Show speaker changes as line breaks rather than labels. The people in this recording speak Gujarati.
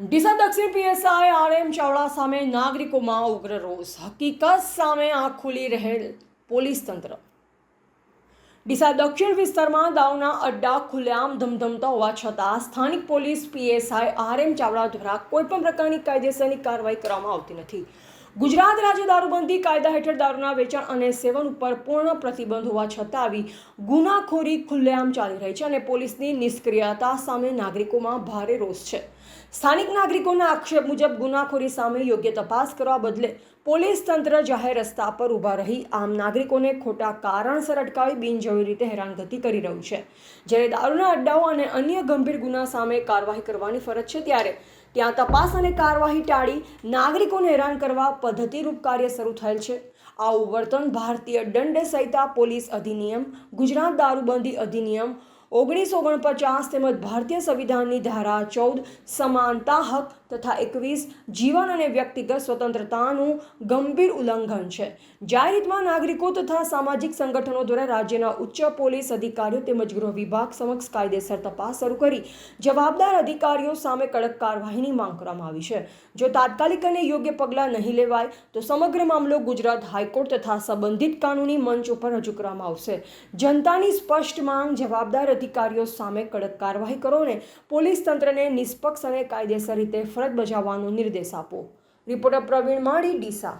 ડીસા દક્ષિણ પીએસઆઈ આર એમ ચાવડા સામે નાગરિકોમાં ઉગ્ર રોષ. હકીકત સામે આંખ ખુલી રહેલ પોલીસ તંત્ર. ડીસા દક્ષિણ વિસ્તારમાં દાવના અડ્ડા ખુલ્લેઆમ ધમધમતા હોવા છતાં સ્થાનિક police PSI R M Chavda દ્વારા કોઈપણ પ્રકારની કાયદેસરની કાર્યવાહી કરવામાં આવતી નથી. ગુજરાત રાજ્ય દારૂબંધી કાયદા હેઠળ દારૂના વેચાણ અને સેવન ઉપર પૂર્ણ પ્રતિબંધ હોવા છતાં આવી ગુનાખોરી ખુલ્લેઆમ ચાલી રહી છે અને પોલીસની નિષ્ક્રિયતા સામે નાગરિકોમાં ભારે રોષ છે. સ્થાનિક નાગરિકોના આક્ષેપ મુજબ ગુનાખોરી સામે યોગ્ય તપાસ કરવા બદલે પોલીસ તંત્ર જાહેર રસ્તા પર ઊભા રહી આમ નાગરિકોને ખોટા કારણસર અટકાવી બિનજરૂરી રીતે હેરાનગતિ કરી રહ્યું છે. જ્યારે દારૂના અડ્ડાઓ અને અન્ય ગંભીર ગુના સામે કાર્યવાહી કરવાની ફરજ છે ત્યારે ત્યાં તપાસ અને કાર્યવાહી ટાળી નાગરિકોને હેરાન કરવા પદ્ધતિરૂપ કાર્ય શરૂ થયેલ છે. આવું વર્તન ભારતીય દંડ સંહિતા પોલીસ અધિનિયમ, ગુજરાત દારૂબંધી અધિનિયમ ઓગણીસો ઓગણપચાસ તેમજ ભારતીય સંવિધાનની ધારા ચૌદ સમાનતા હક તથા એકવીસ જીવન અને વ્યક્તિગત સ્વતંત્રતાનું ગંભીર ઉલ્લંઘન છે. જાહેરમાં નાગરિકો તથા સામાજિક સંગઠનો દ્વારા રાજ્યના ઉચ્ચ પોલીસ અધિકારીઓ તેમજ ગૃહ વિભાગ સમક્ષ કાયદેસર તપાસ શરૂ કરી. જવાબદાર અધિકારીઓ સામે કડક કાર્યવાહીની માંગ કરવામાં આવી છે. જો તાત્કાલિક અને યોગ્ય પગલાં નહીં લેવાય, તો સમગ્ર મામલો ગુજરાત હાઈકોર્ટ તથા સંબંધિત કાનૂની મંચ ઉપર રજૂ કરવામાં આવશે. જનતાની સ્પષ્ટ માંગ, જવાબદાર અધિકારીઓ સામે કડક કાર્યવાહી કરો અને પોલીસ તંત્રને નિષ્પક્ષ અને કાયદેસર રીતે ફરજ બજાવવાનો નિર્દેશ આપો. રિપોર્ટર પ્રવીણ માળી, ડીસા.